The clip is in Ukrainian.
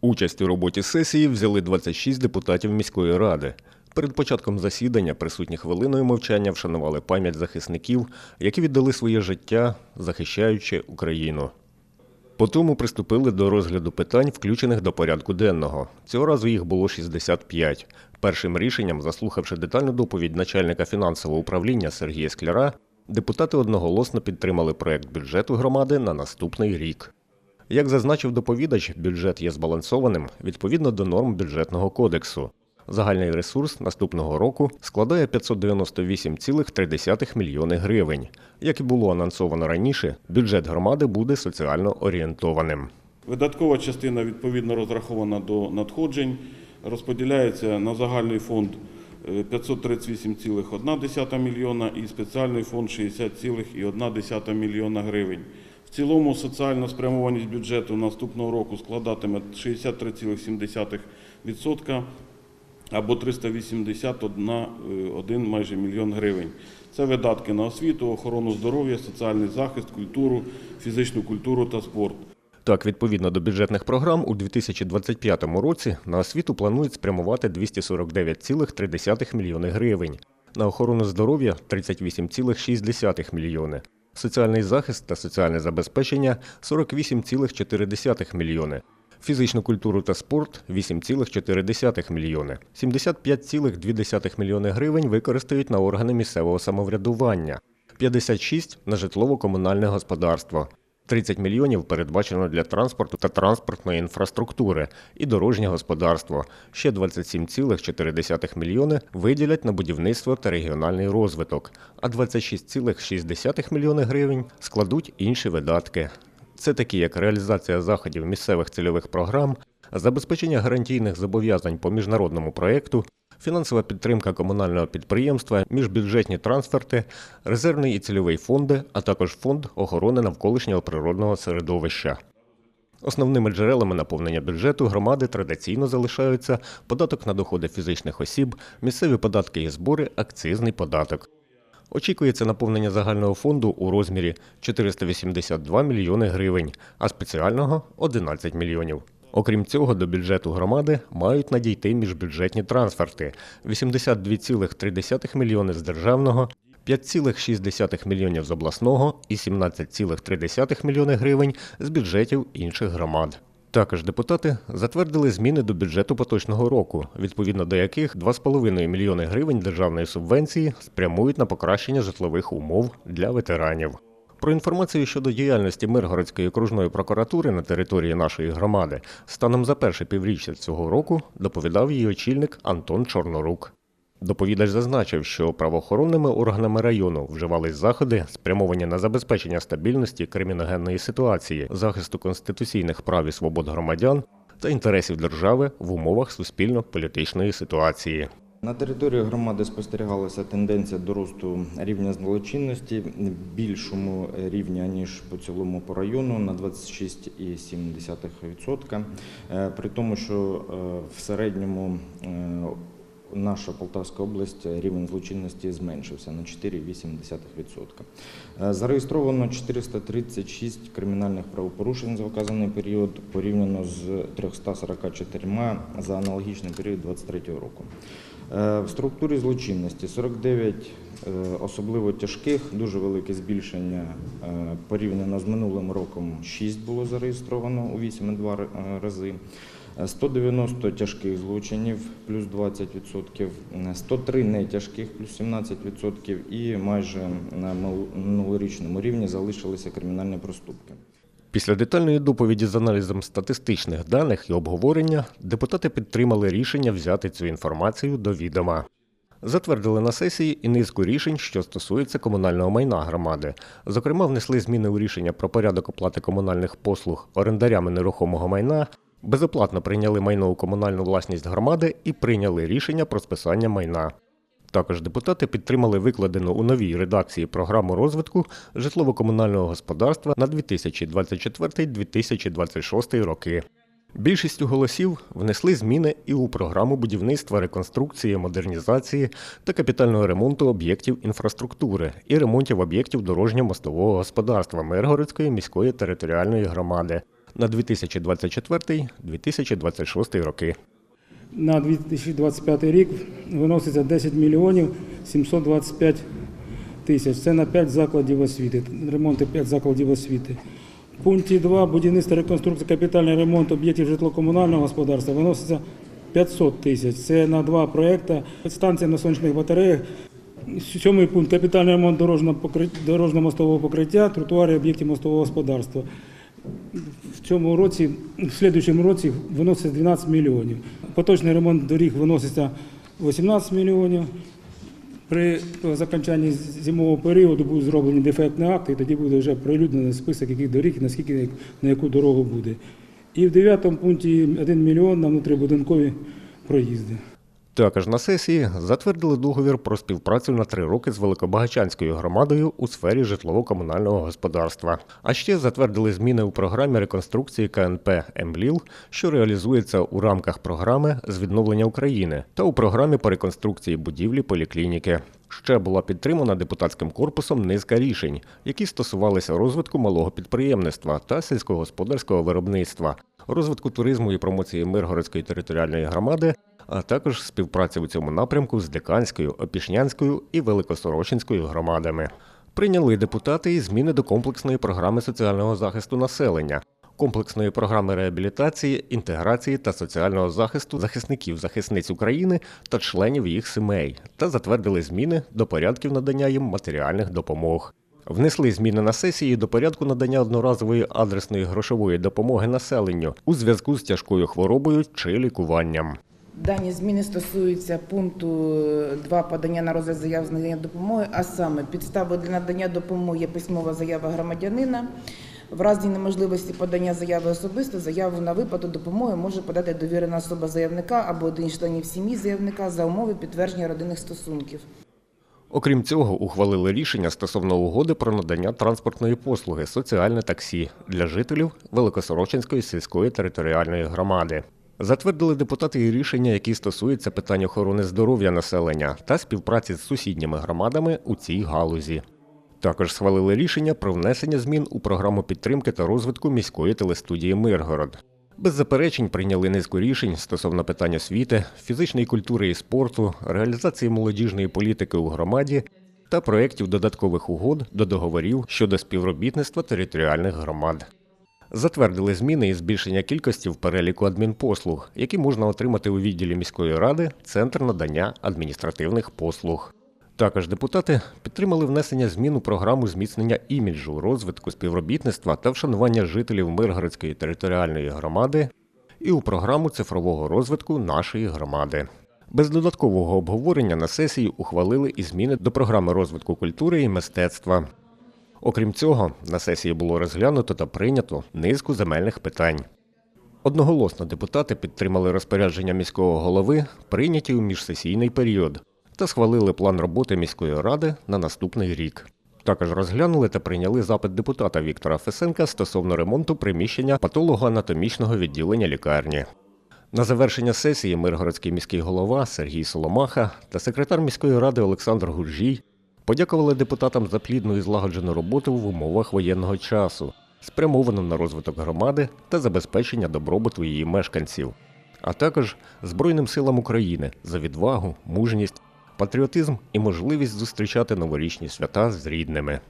Участь у роботі сесії взяли 26 депутатів міської ради. Перед початком засідання присутні хвилиною мовчання вшанували пам'ять захисників, які віддали своє життя, захищаючи Україну. Потім приступили до розгляду питань, включених до порядку денного. Цього разу їх було 65. Першим рішенням, заслухавши детальну доповідь начальника фінансового управління Сергія Скляра, депутати одноголосно підтримали проект бюджету громади на наступний рік. Як зазначив доповідач, бюджет є збалансованим відповідно до норм бюджетного кодексу. Загальний ресурс наступного року складає 598,3 мільйони гривень. Як і було анонсовано раніше, бюджет громади буде соціально орієнтованим. Видаткова частина відповідно розрахована до надходжень, розподіляється на загальний фонд е, 538,1 мільйона і спеціальний фонд 60,1 мільйона гривень. В цілому соціальна спрямованість бюджету наступного року складатиме 63,7% або 381 е, майже мільйон гривень. Це видатки на освіту, охорону здоров'я, соціальний захист, культуру, фізичну культуру та спорт. Так, відповідно до бюджетних програм, у 2025 році на освіту планують спрямувати 249,3 мільйони гривень, на охорону здоров'я 38,6 мільйони, соціальний захист та соціальне забезпечення 48,4 мільйони, фізичну культуру та спорт 8,4 мільйони, 75,2 мільйони гривень використають на органи місцевого самоврядування, 56 – на житлово-комунальне господарство, 30 мільйонів передбачено для транспорту та транспортної інфраструктури і дорожнє господарство. Ще 27,4 мільйони виділять на будівництво та регіональний розвиток, а 26,6 мільйони гривень складуть інші видатки. Це такі, як реалізація заходів місцевих цільових програм, забезпечення гарантійних зобов'язань по міжнародному проєкту, фінансова підтримка комунального підприємства, міжбюджетні трансферти, резервний і цільовий фонди, а також фонд охорони навколишнього природного середовища. Основними джерелами наповнення бюджету громади традиційно залишаються податок на доходи фізичних осіб, місцеві податки і збори, акцизний податок. Очікується наповнення загального фонду у розмірі 482 мільйони гривень, а спеціального 11 мільйонів. Окрім цього, до бюджету громади мають надійти міжбюджетні трансферти 82,3 мільйони з державного, 5,6 мільйонів з обласного і 17,3 мільйони гривень з бюджетів інших громад. Також депутати затвердили зміни до бюджету поточного року, відповідно до яких 2,5 мільйони гривень державної субвенції спрямують на покращення житлових умов для ветеранів. Про інформацію щодо діяльності Миргородської окружної прокуратури на території нашої громади станом за перше півріччя цього року доповідав її очільник Антон Чорнорук. Доповідач зазначив, що правоохоронними органами району вживались заходи, спрямовані на забезпечення стабільності криміногенної ситуації, захисту конституційних прав і свобод громадян та інтересів держави в умовах суспільно-політичної ситуації. На території громади спостерігалася тенденція до росту рівня злочинності більшому рівня ніж по цілому по району на 26,7%. Е, При тому, що е, в середньому е, наша Полтавська область рівень злочинності зменшився на 4,8%. Е, Зареєстровано 436 кримінальних правопорушень за вказаний період порівняно з 344 за аналогічний період 2023 року. Е, В структурі злочинності 49 е, особливо тяжких, дуже велике збільшення е, порівняно з минулим роком 6 було зареєстровано у 8,2 р- е, рази. Е, 190 тяжких злочинів плюс 20%, е, 103 нетяжких плюс 17% і майже на минулорічному рівні залишилися кримінальні проступки. Після детальної доповіді з аналізом статистичних даних і обговорення депутати підтримали рішення взяти цю інформацію до відома. Затвердили на сесії і низку рішень, що стосуються комунального майна громади. Зокрема, внесли зміни у рішення про порядок оплати комунальних послуг орендарями нерухомого майна, безоплатно прийняли майно у комунальну власність громади і прийняли рішення про списання майна. Також депутати підтримали викладену у новій редакції програму розвитку житлово-комунального господарства на 2024-2026 роки. Більшістю голосів внесли зміни і у програму будівництва, реконструкції, модернізації та капітального ремонту об'єктів інфраструктури і ремонтів об'єктів дорожньо-мостового господарства Миргородської міської територіальної громади. на 2024-2026 роки. На 2025 рік виноситься 10 мільйонів 725 тисяч. Це на 5 закладів освіти, ремонти 5 закладів освіти. В пункті 2 будівництво, реконструкція, капітальний ремонт об'єктів житлово-комунального господарства виноситься 500 тисяч. Це на два проекти. Станція на сонячних батареях. Сьомий пункт капітальний ремонт дорожньо-мостового покриття, тротуари об'єктів мостового господарства. В цьому році, в слідуючому році виноситься 12 мільйонів. Поточний ремонт доріг виноситься 18 мільйонів. При закінчанні зимового періоду будуть зроблені дефектні акти, і тоді буде вже прилюднений список, яких доріг наскільки на яку дорогу буде. І в 9 пункті 1 мільйон на внутрібудинкові проїзди. Також на сесії затвердили договір про співпрацю на три роки з Великобагачанською громадою у сфері житлово-комунального господарства. А ще затвердили зміни у програмі реконструкції КНП «Ембліл», що реалізується у рамках програми з відновлення України та у програмі по реконструкції будівлі поліклініки. Ще була підтримана депутатським корпусом низка рішень, які стосувалися розвитку малого підприємництва та сільськогосподарського виробництва, розвитку туризму і промоції Миргородської територіальної громади, а також співпраці у цьому напрямку з Диканською, Опішнянською і Великосорочинською громадами. Прийняли депутати і зміни до комплексної програми соціального захисту населення, комплексної програми реабілітації, інтеграції та соціального захисту захисників захисниць України та членів їх сімей, та затвердили зміни до порядків надання їм матеріальних допомог. Внесли зміни на сесії до порядку надання одноразової адресної грошової допомоги населенню у зв'язку з тяжкою хворобою чи лікуванням. Дані зміни стосуються пункту 2 подання на розгляд заяв з надання допомоги, а саме підставою для надання допомоги є письмова заява громадянина. В разі неможливості подання заяви особисто, заяву на виплату допомоги може подати довірена особа заявника або один із членів сім'ї заявника за умови підтвердження родинних стосунків. Окрім цього, ухвалили рішення стосовно угоди про надання транспортної послуги соціальне таксі для жителів Великосорочинської сільської територіальної громади. Затвердили депутати і рішення, які стосуються питань охорони здоров'я населення та співпраці з сусідніми громадами у цій галузі. Також схвалили рішення про внесення змін у програму підтримки та розвитку міської телестудії Миргород. Без заперечень прийняли низку рішень стосовно питань освіти, фізичної культури і спорту, реалізації молодіжної політики у громаді та проєктів додаткових угод до договорів щодо співробітництва територіальних громад. Затвердили зміни і збільшення кількості в переліку адмінпослуг, які можна отримати у відділі міської ради Центр надання адміністративних послуг. Також депутати підтримали внесення змін у програму зміцнення іміджу, розвитку співробітництва та вшанування жителів Миргородської територіальної громади і у програму цифрового розвитку нашої громади. Без додаткового обговорення на сесії ухвалили і зміни до програми розвитку культури і мистецтва. Окрім цього, на сесії було розглянуто та прийнято низку земельних питань. Одноголосно депутати підтримали розпорядження міського голови, прийняті у міжсесійний період, та схвалили план роботи міської ради на наступний рік. Також розглянули та прийняли запит депутата Віктора Фесенка стосовно ремонту приміщення патологоанатомічного відділення лікарні. На завершення сесії Миргородський міський голова Сергій Соломаха та секретар міської ради Олександр Гуржій подякували депутатам за плідну і злагоджену роботу в умовах воєнного часу, спрямовану на розвиток громади та забезпечення добробуту її мешканців, а також Збройним силам України за відвагу, мужність, патріотизм і можливість зустрічати новорічні свята з рідними.